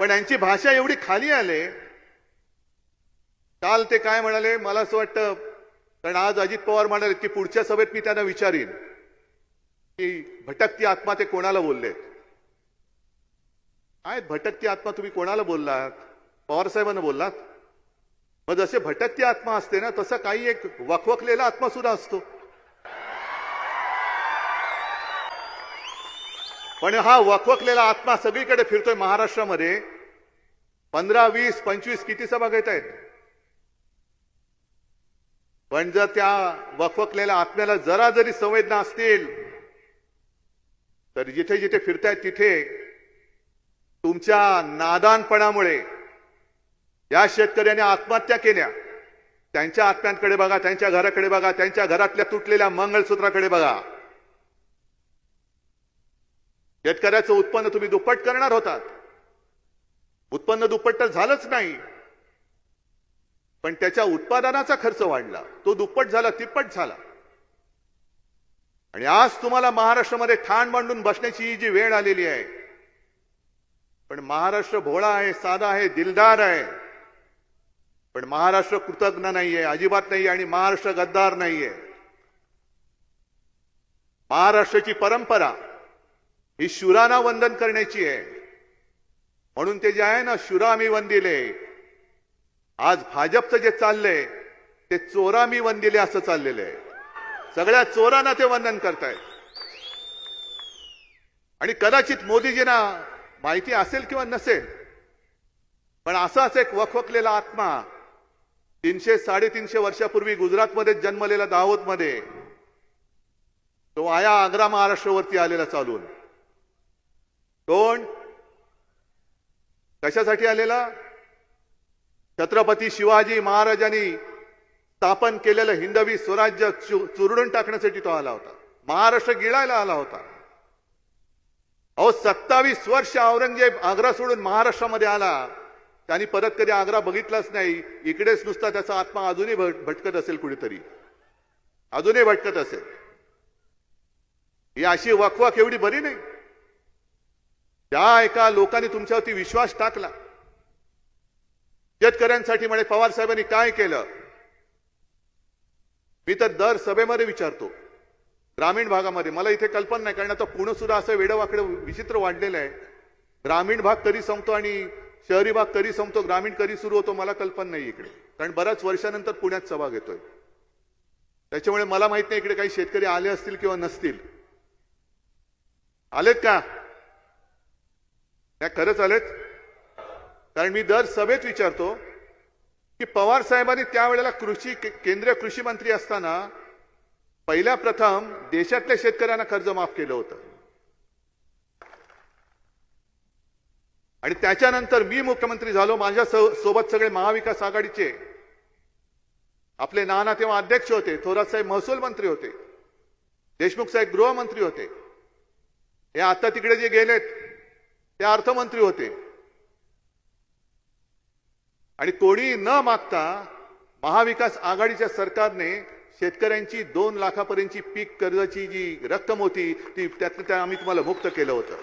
पण यांची भाषा एवढी खाली आले. काल ते काय म्हणाले? मला असं वाटतं कारण आज अजित पवार म्हणाले की पुढच्या सभेत मी त्यांना विचारीन. की भटकती आत्मा ते कोणाला बोललेत? काय भटकती आत्मा तुम्ही कोणाला बोललात? पवार साहेबांना बोललात? मग जसे भटकती आत्मा असते ना तसा काही एक वखवकलेला आत्मा सुद्धा असतो. पण हा वकवकलेला आत्मा सगळीकडे फिरतोय महाराष्ट्रामध्ये. पंधरा वीस पंचवीस किती सभा घेत आहेत? पण जर त्या वकवकलेल्या आत्म्याला जरा जरी संवेदना असतील तर जिथे जिथे फिरतायत तिथे तुमच्या नादानपणामुळे या शेतकऱ्यांनी आत्महत्या केल्या. त्यांच्या आत्म्यांकडे बघा त्यांच्या घराकडे बघा त्यांच्या घरातल्या तुटलेल्या मंगळसूत्राकडे बघा. शेतकऱ्याचं उत्पन्न तुम्ही दुप्पट करणार होतात. उत्पन्न दुप्पट तर झालंच नाही. पण त्याच्या उत्पादनाचा खर्च वाढला. तो दुप्पट झाला तिप्पट झाला. आणि आज तुम्हाला महाराष्ट्रामध्ये ठाण मांडून बसण्याची ही जी वेळ आलेली आहे पण महाराष्ट्र भोळा आहे साधा आहे दिलदार आहे. पण महाराष्ट्र कृतज्ञ नाहीये अजिबात नाहीये आणि महाराष्ट्र गद्दार नाहीये. महाराष्ट्राची परंपरा ही शुराना वंदन करण्याची आहे. म्हणून ते जे आहे ना शुरा मी वंदिले. आज भाजपचं जे चाललंय ते चोरामी वंदिले असं चाललेलं आहे. सगळ्या चोरांना ते वंदन करतायत. आणि कदाचित मोदीजींना माहिती असेल किंवा नसेल पण असाच एक वखवकलेला आत्मा तीनशे साडेतीनशे वर्षापूर्वी गुजरातमध्ये जन्मलेला दाहोदमध्ये तो आया आग्रा महाराष्ट्रावरती आलेला चालून. कोण कशासाठी आलेला? छत्रपती शिवाजी महाराजांनी स्थापन केलेलं हिंदवी स्वराज्य चुरडून टाकण्यासाठी तो आला होता. महाराष्ट्र गिळायला आला होता. अहो सत्तावीस वर्ष औरंगजेब आग्रा सोडून महाराष्ट्रामध्ये आला. त्यांनी परत कधी आग्रा बघितलाच नाही. इकडेच नुसता त्याचा आत्मा अजूनही भट- भटकत असेल कुठेतरी. अजूनही भटकत असेल. ही अशी वकवाक एवढी बरी नाही. त्या एका लोकांनी तुमच्यावरती विश्वास टाकला. शेतकऱ्यांसाठी म्हणे पवार साहेबांनी काय केलं? मी तर दर सभेमध्ये विचारतो ग्रामीण भागामध्ये मला इथे कल्पना नाही कारण आता पुणे सुद्धा असं वेडवाकडं विचित्र वाढलेलं आहे. ग्रामीण भाग कधी संपतो आणि शहरी भाग कधी संपतो ग्रामीण कधी सुरू होतो मला कल्पना नाही इकडे. कारण बऱ्याच वर्षानंतर पुण्यात सभा घेतोय. त्याच्यामुळे मला माहीत नाही इकडे काही शेतकरी आले असतील किंवा नसतील. आलेत का? त्या खरंच आलेत कारण मी दर सभेत विचारतो की पवार साहेबांनी त्यावेळेला कृषी केंद्रीय कृषी मंत्री असताना पहिल्या प्रथम देशातल्या शेतकऱ्यांना कर्ज माफ केलं होतं. आणि त्याच्यानंतर मी मुख्यमंत्री झालो माझ्या सोबत सगळे महाविकास आघाडीचे. आपले नाना तेव्हा अध्यक्ष होते थोरात साहेब महसूल मंत्री होते देशमुख साहेब गृहमंत्री होते. हे आता तिकडे जे गेलेत ते अर्थमंत्री होते. आणि कोणी न मागता महाविकास आघाडीच्या सरकारने शेतकऱ्यांची दोन लाखापर्यंतची पीक कर्जाची जी रक्कम होती ती त्यातनं त्या आम्ही तुम्हाला मुक्त केलं होतं.